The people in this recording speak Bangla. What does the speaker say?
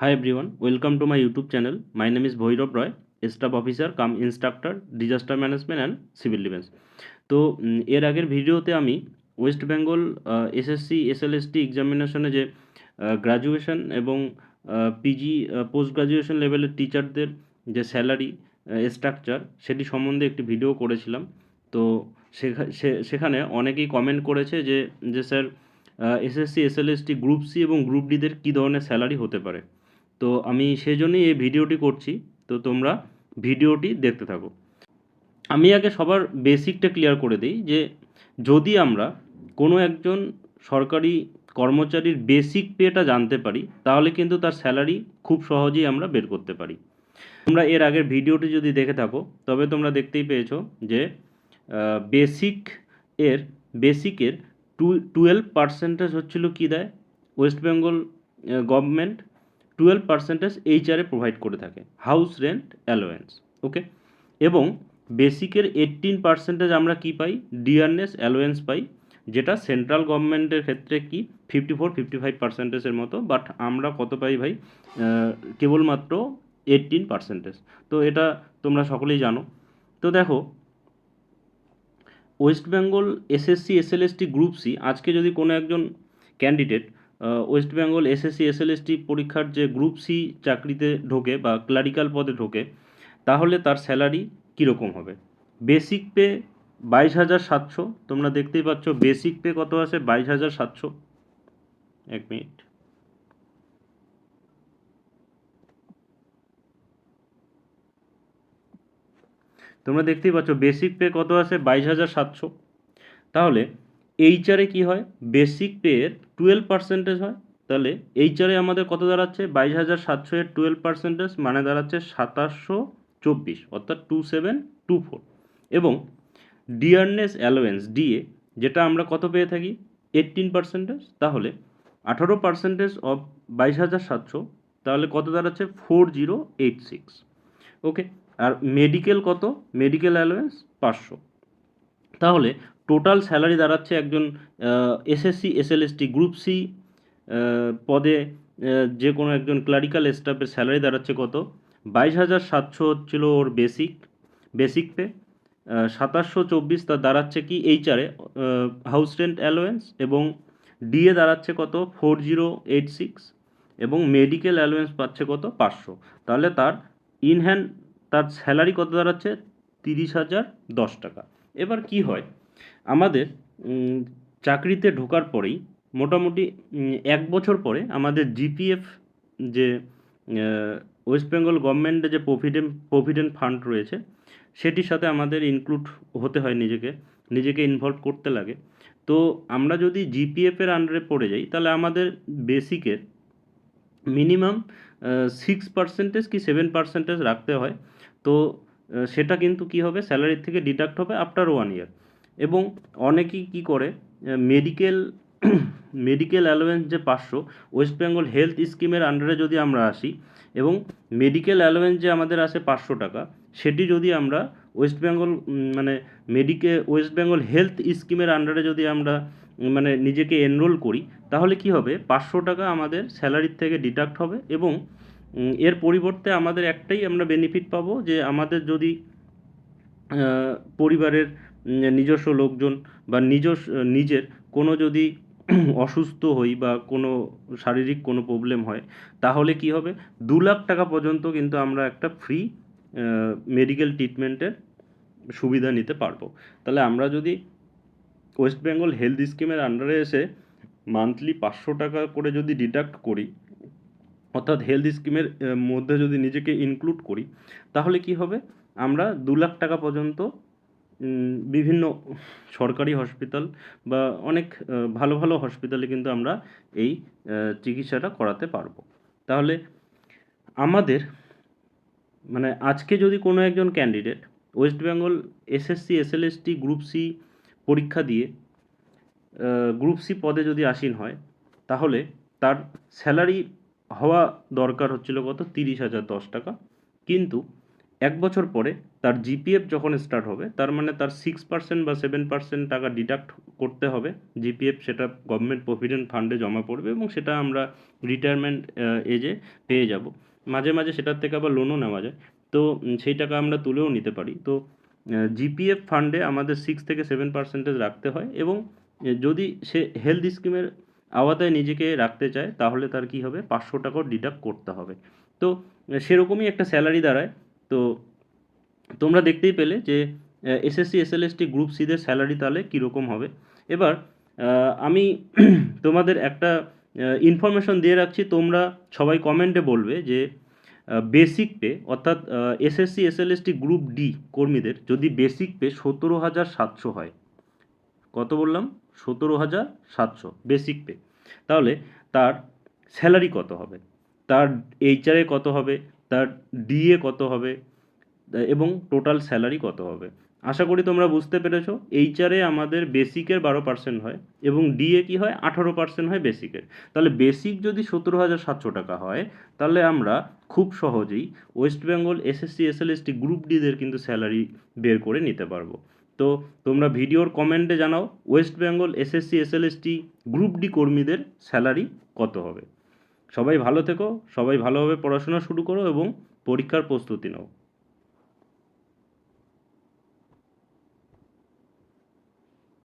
Hi everyone, welcome to my YouTube channel. My name is Bhairav Roy, Staff Officer cum instructor disaster management and civil defence তো এর আগের ভিডিওতে আমি ওয়েস্ট বেঙ্গল এসএসসি এসএলএসটি এক্সামিনেশনে যে গ্র্যাজুয়েশন এবং পিজি পোস্ট গ্র্যাজুয়েশন লেভেলের টিচারদের যে স্যালারি স্ট্রাকচার সেটি সম্বন্ধে একটি ভিডিও করেছিলাম। তো সেখানে অনেকেই কমেন্ট করেছে যে যে sir SSC SLST group C এবং গ্রুপ ডিদের কী ধরনের স্যালারি হতে পারে। তো আমি সেই জন্যই এই ভিডিওটি করছি। তো তোমরা ভিডিওটি দেখতে থাকো। আমি আগে সবার বেসিকটা ক্লিয়ার করে দিই যে যদি আমরা কোনো একজন সরকারি কর্মচারীর বেসিক পেটা জানতে পারি, তাহলে কিন্তু তার স্যালারি খুব সহজেই আমরা বের করতে পারি। তোমরা এর আগের ভিডিওটি যদি দেখে থাকো, তবে তোমরা দেখতেই পেয়েছ যে বেসিক এর বেসিকের টু, টুয়েলভ পার্সেন্টেজ হচ্ছিল কী দেয়? West Bengal government twelve percentage HRA provide করে থাকে হাউস রেন্ট অ্যালোয়েন্স ওকে এবং বেসিকের এইটিন পার্সেন্টেজ আমরা কি পাই? ডিয়ারনেস অ্যালোয়েন্স পাই, যেটা সেন্ট্রাল গভর্নমেন্টের ক্ষেত্রে কি? ফিফটি ফোর ফিফটি ফাইভ পার্সেন্টেজের মতো বাট আমরা কত পাই ভাই? কেবলমাত্র এইটিন পার্সেন্টেজ তো এটা তোমরা সকলেই জানো। তো দেখো West Bengal SSC SLST group C আজকে যদি কোনো একজন candidate West Bengal SSC SLST পরীক্ষার যে গ্রুপ সি চাকরিতে ঢোকে বা ক্লারিক্যাল পদে ঢোকে, তাহলে তার স্যালারি কীরকম হবে? বেসিক পে বাইশ হাজার সাতশো, তোমরা দেখতেই পাচ্ছ বেসিক পে কত আছে? বাইশ হাজার সাতশো। এক মিনিট। তোমরা দেখতেই পাচ্ছ বেসিক পে কত আছে? বাইশ হাজার সাতশো। তাহলে এইচআরে কি হয়? বেসিক পে এর টুয়েলভ পার্সেন্টেজ হয়। তাহলে এইচআরে আমাদের কত দাঁড়াচ্ছে? বাইশ হাজার সাতশো এর টুয়েলভ পার্সেন্টেজ মানে দাঁড়াচ্ছে সাতাশশো চব্বিশ, অর্থাৎ টু সেভেন টু ফোর এবং ডিয়ারনেস অ্যালোয়েন্স ডিএ যেটা আমরা কত পেয়ে থাকি? এইটিন পার্সেন্টেজ তাহলে আঠারো পার্সেন্টেজ অফ বাইশ হাজার সাতশো, তাহলে কত দাঁড়াচ্ছে? Four zero eight six okay আর মেডিকেল কত? মেডিকেল অ্যালোয়েন্স পাঁচশো। তাহলে টোটাল স্যালারি দাঁড়াচ্ছে একজন এসএসসি এসএলএসটি গ্রুপ সি পদে যে কোনো একজন ক্লারিক্যাল স্টাফের স্যালারি দাঁড়াচ্ছে কত? বাইশ হাজার সাতশো হচ্ছিল ওর বেসিক বেসিক পে। সাতাশশো চব্বিশ তার দাঁড়াচ্ছে কি এইচআরে হাউস রেন্ট অ্যালোয়েন্স এবং ডিএ দাঁড়াচ্ছে কত? ফোর জিরো এইট সিক্স এবং মেডিকেল অ্যালোয়েন্স পাচ্ছে কত? পাঁচশো। তাহলে তার ইন হ্যান্ড তার স্যালারি কত দাঁড়াচ্ছে? তিরিশ হাজার দশ টাকা। এবার কি হয়? আমাদের চাকরিতে ঢোকার পরেই মোটামুটি এক বছর পরে আমাদের জিপিএফ যে ওয়েস্ট বেঙ্গল গভর্নমেন্টের যে প্রভিডেন্ট প্রভিডেন্ট ফান্ড রয়েছে, সেটির সাথে আমাদের ইনক্লুড হতে হয় নিজেকে নিজেকে ইনভলভ করতে লাগে। তো আমরা যদি জিপিএফের আন্ডারে পড়ে যাই, তাহলে আমাদের বেসিকের মিনিমাম সিক্স পার্সেন্টেজ কি সেভেন পার্সেন্টেজ রাখতে হয়। তো সেটা কিন্তু কি হবে? স্যালারির থেকে ডিডাক্ট হবে আফটার ওয়ান ইয়ার এবং অনেকেই কি করে মেডিকেল মেডিকেল অ্যালোয়েন্স যে পাঁচশো ওয়েস্ট বেঙ্গল হেলথ স্কিমের আন্ডারে যদি আমরা আসি এবং মেডিকেল অ্যালোয়েন্স যে আমাদের আসে পাঁচশো টাকা, সেটি যদি আমরা ওয়েস্ট বেঙ্গল মানে মেডিকে ওয়েস্ট বেঙ্গল হেলথ স্কিমের আন্ডারে যদি আমরা মানে নিজেকে এনরোল করি, তাহলে কি হবে? পাঁচশো টাকা আমাদের স্যালারির থেকে ডিডাক্ট হবে এবং এর পরিবর্তে আমাদের একটাই আমরা বেনিফিট পাবো যে আমাদের যদি পরিবারের নিজস্ব লোকজন বা নিজস্ব, নিজের কোনো যদি অসুস্থ হই বা কোনো শারীরিক কোনো প্রবলেম হয়, তাহলে কি হবে? দু লাখ টাকা পর্যন্ত কিন্তু আমরা একটা ফ্রি মেডিকেল ট্রিটমেন্টের সুবিধা নিতে পারব। তাহলে আমরা যদি ওয়েস্ট বেঙ্গল হেলথ স্কিমের আন্ডারে এসে মান্থলি পাঁচশো টাকা করে যদি ডিডাক্ট করি, অর্থাৎ হেলথ স্কিমের মধ্যে যদি নিজেকে ইনক্লুড করি, তাহলে কি হবে? আমরা দু লাখ টাকা পর্যন্ত বিভিন্ন সরকারি হসপিটাল বা অনেক ভালো ভালো হসপিটালে কিন্তু আমরা এই চিকিৎসাটা করাতে পারব। তাহলে আমাদের মানে আজকে যদি কোনো একজন candidate West Bengal SSC SLST group C পরীক্ষা দিয়ে গ্রুপ সি পদে যদি আসীন হয়, তাহলে তার স্যালারি হওয়া দরকার হচ্ছিল কত? তিরিশ হাজার দশ টাকা। কিন্তু এক বছর পরে তার জিপিএফ যখন স্টার্ট হবে, তার মানে তার সিক্স পার্সেন্ট বা সেভেন পার্সেন্ট টাকা ডিডাক্ট করতে হবে। জিপিএফ সেটা গভর্নমেন্ট প্রভিডেন্ট ফান্ডে জমা পড়বে এবং সেটা আমরা রিটায়ারমেন্ট এজে পেয়ে যাব। মাঝে মাঝে সেটার থেকে আবার লোনও নেওয়া যায়। তো সেই টাকা আমরা তুলেও নিতে পারি। তো জিপিএফ ফান্ডে আমাদের সিক্স থেকে সেভেন পার্সেন্টেজ রাখতে হয় এবং যদি সে হেলথ স্কিমের আওতায় নিজেকে রাখতে চায়, তাহলে তার কি হবে? পাঁচশো টাকাও ডিডাক্ট করতে হবে। তো সেরকমই একটা স্যালারি দাঁড়ায়। তো তোমরা দেখতেই পেলে যে এসএসসি এসএলএসটি গ্রুপ সিদের স্যালারি তাহলে কীরকম হবে। এবার আমি তোমাদের একটা ইনফরমেশন দিয়ে রাখছি। তোমরা সবাই কমেন্টে বলবে যে বেসিক পে অর্থাৎ এসএসসি এসএলএসটি গ্রুপ ডি কর্মীদের যদি বেসিক পে সতেরো হাজার সাতশো হয়। কত বললাম? সতেরো হাজার সাতশো বেসিক পে তাহলে তার স্যালারি কত হবে? তার এইচআরএ কত হবে? তার ডিএ কত হবে? এবং টোটাল স্যালারি কত হবে? আশা করি তোমরা বুঝতে পেরেছ এইচআরএ আমাদের বেসিকের বারো পার্সেন্ট হয় এবং ডিএ কি হয়? আঠারো পার্সেন্ট হয় বেসিকের তাহলে বেসিক যদি সতেরো হাজার সাতশো টাকা হয়, তাহলে আমরা খুব সহজেই West Bengal SSC SLST group ডিদের কিন্তু স্যালারি বের করে নিতে পারব। তো তোমরা ভিডিওর কমেন্টে জানাও West Bengal SSC SLST group D কর্মীদের স্যালারি কত হবে। সবাই ভালো থেকো সবাই ভালোভাবে পড়াশোনা শুরু করো এবং পরীক্ষার প্রস্তুতি নাও।